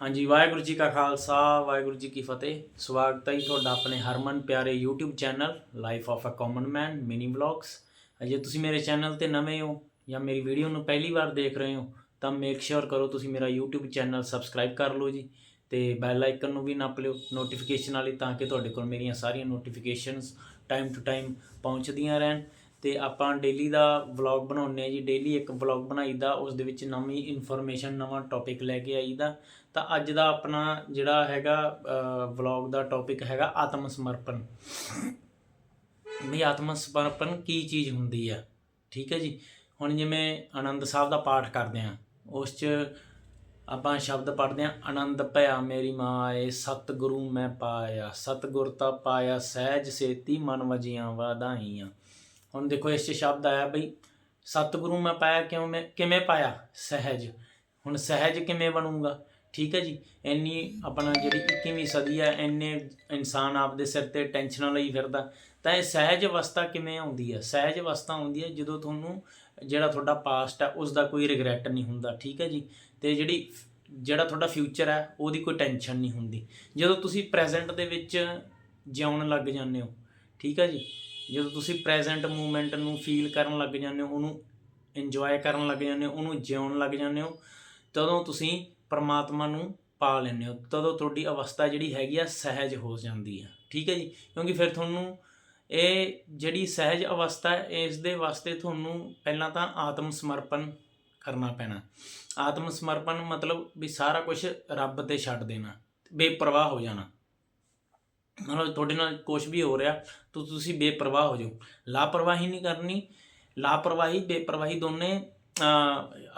ਹਾਂਜੀ, ਵਾਹਿਗੁਰੂ ਜੀ ਕਾ ਖਾਲਸਾ, ਵਾਹਿਗੁਰੂ ਜੀ ਕੀ ਫਤਿਹ। ਸਵਾਗਤ ਹੈ ਜੀ ਤੁਹਾਡਾ ਆਪਣੇ ਹਰਮਨ ਪਿਆਰੇ YouTube channel life of a common man mini vlogs ਜੇ ਤੁਸੀਂ ਮੇਰੇ ਚੈਨਲ ਤੇ ਨਵੇਂ ਹੋ ਜਾਂ ਮੇਰੀ ਵੀਡੀਓ ਨੂੰ ਪਹਿਲੀ ਵਾਰ ਦੇਖ ਰਹੇ ਹੋ, ਤਾਂ ਮੇਕ ਸ਼ੋਰ ਕਰੋ ਤੁਸੀਂ ਮੇਰਾ YouTube ਚੈਨਲ ਸਬਸਕ੍ਰਾਈਬ ਕਰ ਲਓ ਜੀ ਤੇ ਬੈਲ ਆਈਕਨ ਨੂੰ ਵੀ ਨੱਪ ਲਿਓ ਨੋਟੀਫਿਕੇਸ਼ਨ ਵਾਲੀ ਤਾਂ ਕਿ ਤੁਹਾਡੇ ਕੋਲ ਮੇਰੀਆਂ ਸਾਰੀਆਂ ਨੋਟੀਫਿਕੇਸ਼ਨਸ ਟਾਈਮ ਟੂ ਟਾਈਮ ਪਹੁੰਚਦੀਆਂ ਰਹਿਣ। ਤੇ ਆਪਾਂ ਡੇਲੀ ਦਾ ਵਲੌਗ ਬਣਾਉਂਦੇ ਆ ਜੀ ਡੇਲੀ ਇੱਕ ਵਲੌਗ ਬਣਾਈਦਾ, ਉਸ ਦੇ ਵਿੱਚ ਨਵੀਂ ਇਨਫੋਰਮੇਸ਼ਨ ਨਵਾਂ ਟੌਪਿਕ ਲੈ ਕੇ ਆਈਦਾ। ਤਾਂ ਅੱਜ ਦਾ ਆਪਣਾ ਜਿਹੜਾ ਹੈਗਾ ਵਲੌਗ ਦਾ ਟੌਪਿਕ ਹੈਗਾ ਆਤਮ ਸਮਰਪਣ। ਵੀ ਆਤਮ ਸਮਰਪਣ ਕੀ ਚੀਜ਼ ਹੁੰਦੀ ਆ? ਠੀਕ ਹੈ ਜੀ? ਹੁਣ ਜਿਵੇਂ ਆਨੰਦ ਸਾਹਿਬ ਦਾ ਪਾਠ ਕਰਦੇ ਆ ਉਸ 'ਚ ਆਪਾਂ ਸ਼ਬਦ ਪੜ੍ਹਦੇ ਆ ਆਨੰਦ ਭਇਆ ਮੇਰੀ ਮਾਏ ਸਤਿਗੁਰੂ ਮੈਂ ਪਾਇਆ, ਸਤਿਗੁਰ ਤਾਂ ਪਾਇਆ ਸਹਿਜ ਸੇਤੀ ਮਨ ਵਜੀਆਂ ਵਾਧਾਈਆਂ। ਹੁਣ ਦੇਖੋ ਇਸ 'ਚ ਸ਼ਬਦ ਆਇਆ ਬਈ, ਸਤਿਗੁਰੂ ਮੈਂ ਪਾਇਆ, ਕਿਉਂ ਮੈਂ, ਕਿਵੇਂ ਪਾਇਆ? ਸਹਿਜ। ਹੁਣ ਸਹਿਜ ਕਿਵੇਂ ਬਣੂਗਾ? ਠੀਕ ਹੈ ਜੀ? ਇੰਨੀ ਆਪਣਾ ਜਿਹੜੀ 21ਵੀਂ ਸਦੀ ਹੈ, ਇੰਨੇ ਇਨਸਾਨ ਆਪਦੇ ਸਿਰ ਤੇ ਟੈਨਸ਼ਨਾਂ ਲਈ ਫਿਰਦਾ। ਤਾਂ ਇਹ ਸਹਿਜ ਅਵਸਥਾ ਕਿਵੇਂ ਆਉਂਦੀ ਹੈ? ਸਹਿਜ ਅਵਸਥਾ ਆਉਂਦੀ ਹੈ ਜਦੋਂ ਤੁਹਾਨੂੰ ਜਿਹੜਾ ਤੁਹਾਡਾ ਪਾਸਟ ਹੈ ਉਸ ਦਾ ਕੋਈ ਰਿਗਰੈਟ ਨਹੀਂ ਹੁੰਦਾ, ਠੀਕ ਹੈ ਜੀ? ਤੇ ਜਿਹੜੀ ਜਿਹੜਾ ਤੁਹਾਡਾ ਫਿਊਚਰ ਹੈ, ਉਹਦੀ ਕੋਈ ਟੈਨਸ਼ਨ ਨਹੀਂ ਹੁੰਦੀ। ਜਦੋਂ ਤੁਸੀਂ ਪ੍ਰੈਜ਼ੈਂਟ ਦੇ ਵਿੱਚ ਜਿਉਣ ਲੱਗ ਜਾਂਦੇ ਹੋ, ਠੀਕ ਹੈ ਜੀ? ਜਦੋਂ ਤੁਸੀਂ ਪ੍ਰੈਜ਼ੈਂਟ ਮੂਮੈਂਟ ਨੂੰ ਫੀਲ ਕਰਨ ਲੱਗ ਜਾਂਦੇ ਹੋ, ਉਹਨੂੰ ਇੰਜੋਏ ਕਰਨ ਲੱਗ ਜਾਂਦੇ ਹੋ, ਉਹਨੂੰ ਜਿਉਣ ਲੱਗ ਜਾਂਦੇ ਹੋ, ਤਦੋਂ ਤੁਸੀਂ ਪਰਮਾਤਮਾ ਨੂੰ ਪਾ ਲੈਂਦੇ ਹੋ। ਤਦੋਂ ਤੁਹਾਡੀ ਅਵਸਥਾ ਜਿਹੜੀ ਹੈਗੀ ਆ, ਸਹਿਜ ਹੋ ਜਾਂਦੀ ਆ। ਠੀਕ ਹੈ ਜੀ? ਕਿਉਂਕਿ ਫਿਰ ਤੁਹਾਨੂੰ ਇਹ ਜਿਹੜੀ ਸਹਿਜ ਅਵਸਥਾ ਇਸ ਦੇ ਵਾਸਤੇ ਤੁਹਾਨੂੰ ਪਹਿਲਾਂ ਤਾਂ ਆਤਮ ਸਮਰਪਣ ਕਰਨਾ ਪੈਣਾ। ਆਤਮ ਸਮਰਪਣ ਮਤਲਬ ਵੀ ਸਾਰਾ ਕੁਝ ਰੱਬ ਤੇ ਛੱਡ ਦੇਣਾ, ਬੇਪਰਵਾਹ ਹੋ ਜਾਣਾ। ਮਤਲਬ ਤੁਹਾਡੇ ਨਾਲ ਕੁਝ ਵੀ ਹੋ ਰਿਹਾ, ਤਾਂ ਤੁਸੀਂ ਬੇਪਰਵਾਹ ਹੋ ਜਾਓ। ਲਾਪਰਵਾਹੀ ਨਹੀਂ ਕਰਨੀ, ਲਾਪਰਵਾਹੀ, ਬੇਪਰਵਾਹੀ ਦੋਨੇ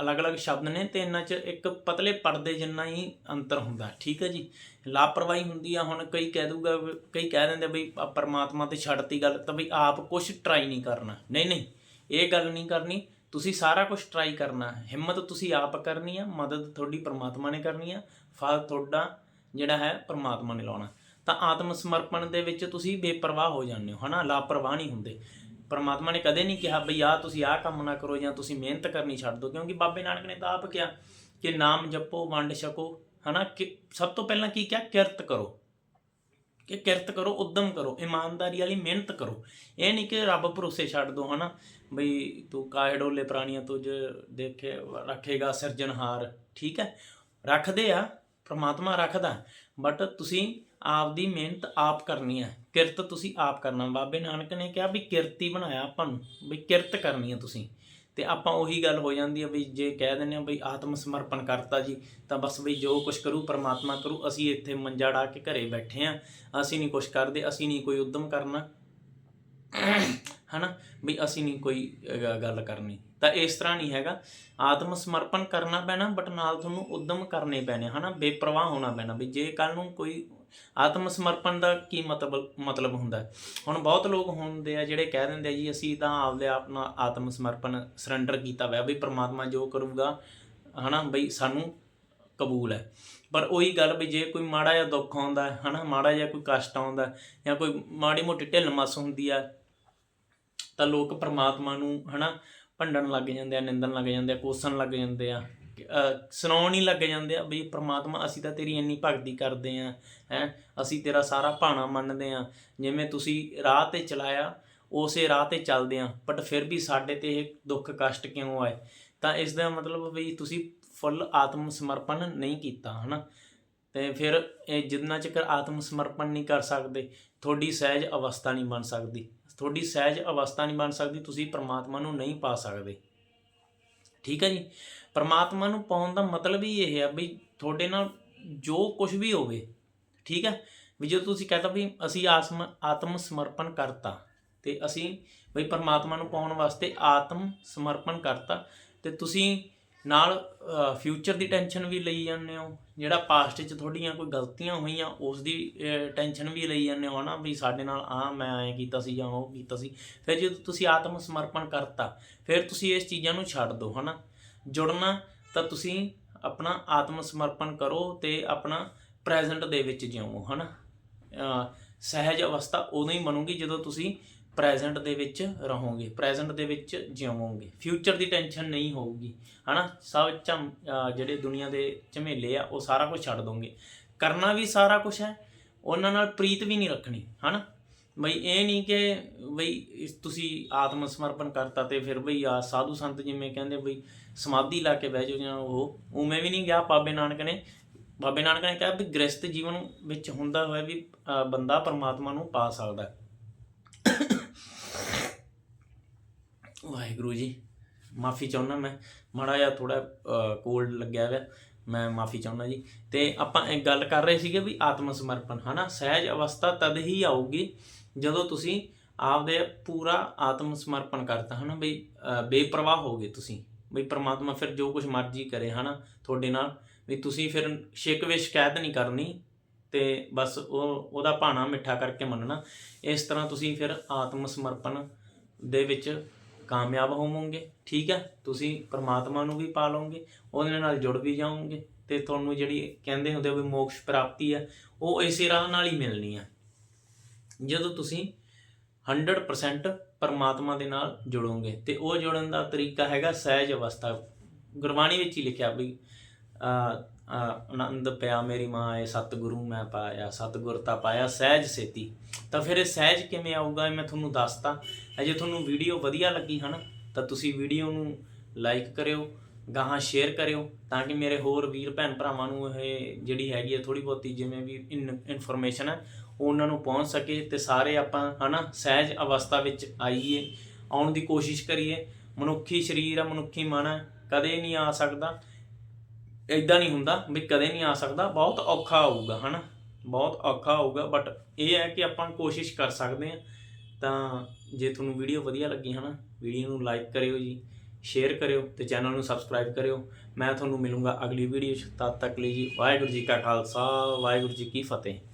ਅਲੱਗ-ਅਲੱਗ ਸ਼ਬਦ ਨੇ ਤੇ ਇਹਨਾਂ 'ਚ ਇੱਕ ਪਤਲੇ ਪਰਦੇ ਜਿੰਨਾ ਹੀ ਅੰਤਰ ਹੁੰਦਾ, ਠੀਕ ਹੈ ਜੀ? ਲਾਪਰਵਾਹੀ ਹੁੰਦੀ ਆ, ਹੁਣ ਕਈ ਕਹਿ ਦੂਗਾ ਕਈ ਕਹਿ ਦਿੰਦੇ ਬਈ ਪਰਮਾਤਮਾ ਤੇ ਛੱਡਤੀ ਗੱਲ, ਤਾਂ ਬਈ ਆਪ ਕੁਝ ਟਰਾਈ ਨਹੀਂ ਕਰਨਾ। ਨਹੀਂ ਨਹੀਂ, ਇਹ ਗੱਲ ਨਹੀਂ ਕਰਨੀ, ਤੁਸੀਂ ਸਾਰਾ ਕੁਝ ਟਰਾਈ ਕਰਨਾ। ਹਿੰਮਤ ਤੁਸੀਂ ਆਪ ਕਰਨੀ ਆ, ਮਦਦ ਤੁਹਾਡੀ ਪਰਮਾਤਮਾ ਨੇ ਕਰਨੀ ਆ, ਫਲ ਤੁਹਾਡਾ ਜਿਹੜਾ ਹੈ ਪਰਮਾਤਮਾ ਨੇ ਲਾਉਣਾ। ਤਾਂ ਆਤਮ ਸਮਰਪਣ ਦੇ ਵਿੱਚ ਤੁਸੀਂ ਬੇਪਰਵਾਹ ਹੋ ਜਾਂਦੇ ਹੋ, ਹਨਾ? ਲਾਪਰਵਾਹ ਨਹੀਂ ਹੁੰਦੇ। ਪਰਮਾਤਮਾ ਨੇ ਕਦੇ ਨਹੀਂ ਕਿਹਾ, ਬਈ ਆ ਤੁਸੀਂ ਆਹ ਕੰਮ ਨਾ ਕਰੋ ਜਾਂ ਤੁਸੀਂ ਮਿਹਨਤ ਕਰਨੀ ਛੱਡ ਦਿਓ। ਕਿਉਂਕਿ ਬਾਬੇ ਨਾਨਕ ਨੇ ਤਾਂ ਆਪ ਕਿਹਾ ਕਿ ਨਾਮ ਜਪੋ, ਵੰਡ ਛਕੋ, ਹਨਾ? ਕਿ ਸਭ ਤੋਂ ਪਹਿਲਾਂ ਕੀ ਕਿਹਾ? ਕਿਰਤ ਕਰੋ। ਕਿ ਕਿਰਤ ਕਰੋ, ਉਦਮ ਕਰੋ, ਇਮਾਨਦਾਰੀ ਵਾਲੀ ਮਿਹਨਤ ਕਰੋ। ਇਹ ਨਹੀਂ ਕਿ ਰੱਬ ਭਰੋਸੇ ਛੱਡ ਦੋ, ਹਨਾ? ਬਈ ਤੂੰ ਕਾਹੇ ਡੋਲੇ ਪ੍ਰਾਣੀਆਂ ਤੁਝ ਦੇਖੇ, ਰੱਖੇਗਾ ਸਿਰਜਣਹਾਰ, ਠੀਕ ਹੈ? ਰੱਖਦੇ ਆ, ਪ੍ਰਮਾਤਮਾ ਰੱਖਦਾ। ਬਟ ਤੁਸੀਂ ਆਪਦੀ ਮਿਹਨਤ ਆਪ ਕਰਨੀ ਹੈ। ਕਿਰਤ ਤੁਸੀਂ ਆਪ ਕਰਨਾ। ਬਾਬੇ ਨਾਨਕ ਨੇ ਕਿਹਾ ਵੀ ਕਿਰਤੀ ਬਣਾਇਆ ਆਪਾਂ ਨੂੰ, ਵੀ ਕਿਰਤ ਕਰਨੀ ਹੈ ਤੁਸੀਂ। ਤੇ ਆਪਾਂ ਉਹੀ ਗੱਲ ਹੋ ਜਾਂਦੀ ਹੈ ਵੀ ਜੇ ਕਹਿ ਦਿੰਦੇ ਆ ਬਈ ਆਤਮ ਸਮਰਪਣ ਕਰਤਾ ਜੀ, ਤਾਂ ਬਸ ਬਈ ਜੋ ਕੁਝ ਕਰੂ ਪਰਮਾਤਮਾ ਕਰੂ, ਅਸੀਂ ਇੱਥੇ ਮੰਜਾ ਡਾ ਕੇ ਘਰੇ ਬੈਠੇ ਆ ਅਸੀਂ ਨਹੀਂ ਕੁਝ ਕਰਦੇ, ਅਸੀਂ ਨਹੀਂ ਕੋਈ ਉਦਮ ਕਰਨਾ। ਹਨਾ? ਵੀ ਅਸੀਂ ਨਹੀਂ ਕੋਈ ਗੱਲ ਕਰਨੀ। ਤਾਂ ਇਸ ਤਰ੍ਹਾਂ ਨਹੀਂ ਹੈਗਾ। ਆਤਮ ਸਮਰਪਣ ਕਰਨਾ ਪੈਣਾ ਬਟ ਨਾਲ ਤੁਹਾਨੂੰ ਉਦਮ ਕਰਨੇ ਪੈਣੇ। ਹਨਾ? ਬੇਪਰਵਾਹ ਹੋਣਾ ਪੈਣਾ। ਵੀ ਜੇ ਕੱਲ ਨੂੰ ਕੋਈ ਆਤਮ ਸਮਰਪਣ ਦਾ ਕੀ ਮਤਲਬ ਮਤਲਬ ਹੁੰਦਾ? ਹੁਣ ਬਹੁਤ ਲੋਕ ਹੁੰਦੇ ਆ ਜਿਹੜੇ ਕਹਿ ਦਿੰਦੇ ਆ ਜੀ ਅਸੀਂ ਤਾਂ ਆਪਦੇ ਆਪ ਨਾਲ ਆਤਮ ਸਮਰਪਣ ਸਰੈਂਡਰ ਕੀਤਾ ਹੋਇਆ ਵੀ ਪ੍ਰਮਾਤਮਾ ਜੋ ਕਰੂਗਾ ਹਨਾ ਬਈ ਸਾਨੂੰ ਕਬੂਲ ਹੈ। ਪਰ ਉਹੀ ਗੱਲ ਵੀ ਜੇ ਕੋਈ ਮਾੜਾ ਜਿਹਾ ਦੁੱਖ ਆਉਂਦਾ ਹੈ, ਹਨਾ ਮਾੜਾ ਜਿਹਾ ਕੋਈ ਕਸ਼ਟ ਆਉਂਦਾ ਜਾਂ ਕੋਈ ਮਾੜੀ ਮੋਟੀ ਢਿੱਲ ਮੱਸ ਹੁੰਦੀ ਆ ਤਾਂ ਲੋਕ ਪ੍ਰਮਾਤਮਾ ਨੂੰ ਹਨਾ ਭੰਡਣ ਲੱਗ ਜਾਂਦੇ ਆ ਨਿੰਦਣ ਲੱਗ ਜਾਂਦੇ ਆ ਕੋਸਣ ਲੱਗ ਜਾਂਦੇ ਆ। ਸੁਣਾਉਣ ਹੀ ਲੱਗ ਜਾਂਦੇ ਆ ਵੀ ਪ੍ਰਮਾਤਮਾ ਅਸੀਂ ਤਾਂ ਤੇਰੀ ਇੰਨੀ ਭਗਤੀ ਕਰਦੇ ਆ, ਹੈ, ਅਸੀਂ ਤੇਰਾ ਸਾਰਾ ਭਾਣਾ ਮੰਨਦੇ ਆ। ਜਿਵੇਂ ਤੁਸੀਂ ਰਾਹ ਤੇ ਚਲਾਇਆ, ਉਸੇ ਰਾਹ ਤੇ ਚੱਲਦੇ ਆ ਬਟ ਫਿਰ ਵੀ ਸਾਡੇ ਤੇ ਇਹ ਦੁੱਖ ਕਸ਼ਟ ਕਿਉਂ ਆਏ? ਤਾਂ ਇਸ ਦਾ ਮਤਲਬ ਵੀ ਤੁਸੀਂ ਫੁੱਲ ਆਤਮ ਸਮਰਪਣ ਨਹੀਂ ਕੀਤਾ, ਹਨਾ? ਤੇ ਫਿਰ ਇਹ ਜਿੰਨਾ ਚਿਰ ਆਤਮ ਸਮਰਪਣ ਨਹੀਂ ਕਰ ਸਕਦੇ, ਤੁਹਾਡੀ ਸਹਿਜ ਅਵਸਥਾ ਨਹੀਂ ਬਣ ਸਕਦੀ। ਤੁਹਾਡੀ ਸਹਿਜ ਅਵਸਥਾ ਨਹੀਂ ਬਣ ਸਕਦੀ, ਤੁਸੀਂ ਪਰਮਾਤਮਾ ਨੂੰ ਨਹੀਂ ਪਾ ਸਕਦੇ। ਠੀਕ ਹੈ ਜੀ? ਪਰਮਾਤਮਾ ਨੂੰ ਪਾਉਣ ਦਾ ਮਤਲਬ ਹੀ ਇਹ ਹੈ ਵੀ ਤੁਹਾਡੇ ਨਾਲ ਜੋ ਕੁਝ ਵੀ ਹੋਵੇ, ਠੀਕ ਹੈ? ਵੀ ਜਦੋਂ ਤੁਸੀਂ ਕਹਤਾ ਵੀ ਅਸੀਂ ਆਸਮ, ਆਤਮ ਸਮਰਪਣ ਕਰਤਾ ਤੇ ਅਸੀਂ ਬਈ ਪਰਮਾਤਮਾ ਨੂੰ ਪਾਉਣ ਵਾਸਤੇ ਆਤਮ ਸਮਰਪਣ ਕਰਤਾ ਤੇ ਤੁਸੀਂ ਨਾਲ ਫਿਊਚਰ ਦੀ ਟੈਨਸ਼ਨ ਵੀ ਲਈ ਜਾਂਦੇ ਹੋ, ਜਿਹੜਾ ਪਾਸਟ 'ਚ ਤੁਹਾਡੀਆਂ ਕੋਈ ਗਲਤੀਆਂ ਹੋਈਆਂ ਉਸ ਦੀ ਟੈਨਸ਼ਨ ਵੀ ਲਈ ਜਾਂਦੇ ਹੋ ਨਾ ਵੀ ਸਾਡੇ ਨਾਲ ਆ ਮੈਂ ਐਂ ਕੀਤਾ ਸੀ ਜਾਂ ਉਹ ਕੀਤਾ ਸੀ। ਫਿਰ ਜਦੋਂ ਤੁਸੀਂ ਆਤਮ ਸਮਰਪਣ ਕਰਤਾ, ਫਿਰ ਤੁਸੀਂ ਇਸ ਚੀਜ਼ਾਂ ਨੂੰ ਛੱਡ ਦਿਓ ਹਨਾ। ਜੁੜਨਾ, ਤਾਂ ਤੁਸੀਂ ਆਪਣਾ ਆਤਮ ਸਮਰਪਣ ਕਰੋ ਤੇ ਆਪਣਾ ਪ੍ਰੈਜ਼ੈਂਟ ਦੇ ਵਿੱਚ ਜਿਉਓ ਹਨਾ। ਅਹ, ਸਹਿਜ ਅਵਸਥਾ ਉਦੋਂ ਹੀ ਬਣੂਗੀ ਜਦੋਂ ਤੁਸੀਂ ਪ੍ਰੈਜ਼ੈਂਟ ਦੇ ਵਿੱਚ ਰਹੋਗੇ ਪ੍ਰੈਜ਼ੈਂਟ ਦੇ ਵਿੱਚ ਜਿਉਵੋਗੇ ਫਿਊਚਰ ਦੀ ਟੈਨਸ਼ਨ ਨਹੀਂ ਹੋਊਗੀ, ਹਨਾ? ਸਭ ਝਮ ਜਿਹੜੇ ਦੁਨੀਆ ਦੇ ਝਮੇਲੇ ਆ, ਉਹ ਸਾਰਾ ਕੁਝ ਛੱਡ ਦੋਗੇ। ਕਰਨਾ ਵੀ ਸਾਰਾ ਕੁਝ ਹੈ, ਉਹਨਾਂ ਨਾਲ ਪ੍ਰੀਤ ਵੀ ਨਹੀਂ ਰੱਖਣੀ, ਹਨਾ? ਬਈ ਇਹ ਨਹੀਂ ਕਿ ਬਈ ਤੁਸੀਂ ਆਤਮ ਸਮਰਪਣ ਕਰਤਾ ਤੇ ਫਿਰ ਬਈ ਆ ਸਾਧੂ ਸੰਤ ਜਿਵੇਂ ਕਹਿੰਦੇ ਬਈ ਸਮਾਧੀ ਲਾ ਕੇ ਬਹਿ ਜਾਓ ਜਾਂ ਉਹ, ਉਵੇਂ ਵੀ ਨਹੀਂ ਗਿਆ ਬਾਬੇ ਨਾਨਕ ਨੇ। ਬਾਬੇ ਨਾਨਕ ਨੇ ਕਿਹਾ ਵੀ ਗ੍ਰਸਤ ਜੀਵਨ ਵਿੱਚ ਹੁੰਦਾ ਹੋਇਆ ਵੀ ਬੰਦਾ ਪਰਮਾਤਮਾ ਨੂੰ ਪਾ ਸਕਦਾ। ਵਾਹਿਗੁਰੂ ਜੀ ਮਾਫੀ ਚਾਹੁੰਦਾ ਮੈਂ। ਮਾੜਾ ਜਿਹਾ ਥੋੜਾ ਕੋਲਡ ਲੱਗਿਆ ਹੋਇਆ ਮੈਂ ਮਾਫੀ ਚਾਹੁੰਦਾ ਜੀ। ਤੇ ਆਪਾਂ ਇਹ ਗੱਲ ਕਰ ਰਹੇ ਸੀਗੇ ਵੀ ਆਤਮ ਸਮਰਪਣ ਹਨਾ? ਸਹਿਜ ਅਵਸਥਾ ਤਦ ਹੀ ਆਊਗੀ ਜਦੋਂ ਤੁਸੀਂ ਆਪਦੇ ਪੂਰਾ ਆਤਮ ਸਮਰਪਣ ਕਰਤਾ ਹਨਾ? ਬਈ ਅ, ਬੇਪਰਵਾਹ ਹੋਗੇ ਤੁਸੀਂ। ਬਈ ਪ੍ਰਮਾਤਮਾ ਫਿਰ ਜੋ ਕੁਝ ਮਰਜ਼ੀ ਕਰੇ ਹਨਾ ਤੁਹਾਡੇ ਨਾਲ। ਵੀ ਤੁਸੀਂ ਫਿਰ ਸ਼ਿਕਵੇ ਸ਼ਿਕਾਇਤ ਨਹੀਂ ਕਰਨੀ ਤੇ ਬਸ ਉਹ ਉਹਦਾ ਭਾਣਾ ਮਿੱਠਾ ਕਰਕੇ ਮੰਨਣਾ। ਇਸ ਤਰ੍ਹਾਂ ਤੁਸੀਂ ਫਿਰ ਆਤਮ ਸਮਰਪਣ ਦੇ ਵਿੱਚ ਕਾਮਯਾਬ ਹੋਵੋਗੇ, ਠੀਕ ਹੈ? ਤੁਸੀਂ ਪਰਮਾਤਮਾ ਨੂੰ ਵੀ ਪਾ ਲਓਗੇ ਉਹਦੇ ਨਾਲ ਜੁੜ ਵੀ ਜਾਓਗੇ ਤੇ ਤੁਹਾਨੂੰ ਜਿਹੜੀ ਕਹਿੰਦੇ ਹੁੰਦੇ ਆ ਵੀ ਮੋਕਸ਼ ਪ੍ਰਾਪਤੀ ਹੈ ਉਹ ਇਸੇ ਰਾਹ ਨਾਲ ਹੀ ਮਿਲਣੀ ਹੈ ਜਦੋਂ ਤੁਸੀਂ 100% ਪਰਮਾਤਮਾ ਦੇ ਨਾਲ ਜੁੜੋਗੇ ਤੇ ਉਹ ਜੁੜਨ ਦਾ ਤਰੀਕਾ ਹੈਗਾ ਸਹਿਜ ਅਵਸਥਾ। ਗੁਰਬਾਣੀ ਵਿੱਚ ਹੀ ਲਿਖਿਆ ਵੀ ਆਨੰਦ ਪਿਆ ਮੇਰੀ ਮਾਂ ਏ ਸਤਿਗੁਰੂ ਮੈਂ ਪਾਇਆ, ਸਤਿਗੁਰ ਤਾਂ ਪਾਇਆ, ਸਹਿਜ ਸੇਤੀ। ਤਾਂ ਫਿਰ ਇਹ ਸਹਿਜ ਕਿਵੇਂ ਆਊਗਾ, ਇਹ ਮੈਂ ਤੁਹਾਨੂੰ ਦੱਸਤਾ। ਅਜੇ ਤੁਹਾਨੂੰ ਵੀਡੀਓ ਵਧੀਆ ਲੱਗੀ ਹਨ, ਤਾਂ ਤੁਸੀਂ ਵੀਡੀਓ ਨੂੰ ਲਾਈਕ ਕਰਿਓ, ਗਾਹਾਂ ਸ਼ੇਅਰ ਕਰਿਓ, ਤਾਂ ਕਿ ਮੇਰੇ ਹੋਰ ਵੀਰ ਭੈਣ ਭਰਾਵਾਂ ਨੂੰ ਇਹ ਜਿਹੜੀ ਹੈਗੀ ਹੈ ਥੋੜੀ ਬਹੁਤੀ ਜਿਵੇਂ ਵੀ ਇਨਫੋਰਮੇਸ਼ਨ ਹੈ ਉਹ ਉਹਨਾਂ ਨੂੰ ਪਹੁੰਚ ਸਕੇ ਤੇ ਸਾਰੇ ਆਪਾਂ ਹਨਾ ਸਹਿਜ ਅਵਸਥਾ ਵਿੱਚ ਆਈਏ, ਆਉਣ ਦੀ ਕੋਸ਼ਿਸ਼ ਕਰੀਏ। ਮਨੁੱਖੀ ਸਰੀਰ ਆ, ਮਨੁੱਖੀ ਮਨ ਹੈ ਕਦੇ ਨਹੀਂ ਆ ਸਕਦਾ। ਇਦਾਂ ਨਹੀਂ ਹੁੰਦਾ ਵੀ ਕਦੇ ਨਹੀਂ ਆ ਸਕਦਾ, ਬਹੁਤ ਔਖਾ ਹੋਊਗਾ, ਹਨਾ? ਬਹੁਤ ਔਖਾ ਹੋਊਗਾ ਬਟ ਇਹ ਹੈ ਕਿ ਆਪਾਂ ਕੋਸ਼ਿਸ਼ ਕਰ ਸਕਦੇ ਹਾਂ। ਤਾਂ ਜੇ ਤੁਹਾਨੂੰ ਵੀਡੀਓ ਵਧੀਆ ਲੱਗੀ, ਹਨਾ ਵੀਡੀਓ ਨੂੰ ਲਾਈਕ ਕਰਿਓ ਜੀ ਸ਼ੇਅਰ ਕਰਿਓ ਤੇ ਚੈਨਲ ਨੂੰ ਸਬਸਕ੍ਰਾਈਬ ਕਰਿਓ। ਮੈਂ ਤੁਹਾਨੂੰ ਮਿਲੂੰਗਾ ਅਗਲੀ ਵੀਡੀਓ 'ਚ। ਤਦ ਤੱਕ ਲਈ ਜੀ, ਵਾਹਿਗੁਰੂ ਜੀ ਕਾ ਖਾਲਸਾ, ਵਾਹਿਗੁਰੂ ਜੀ ਕੀ ਫਤਿਹ।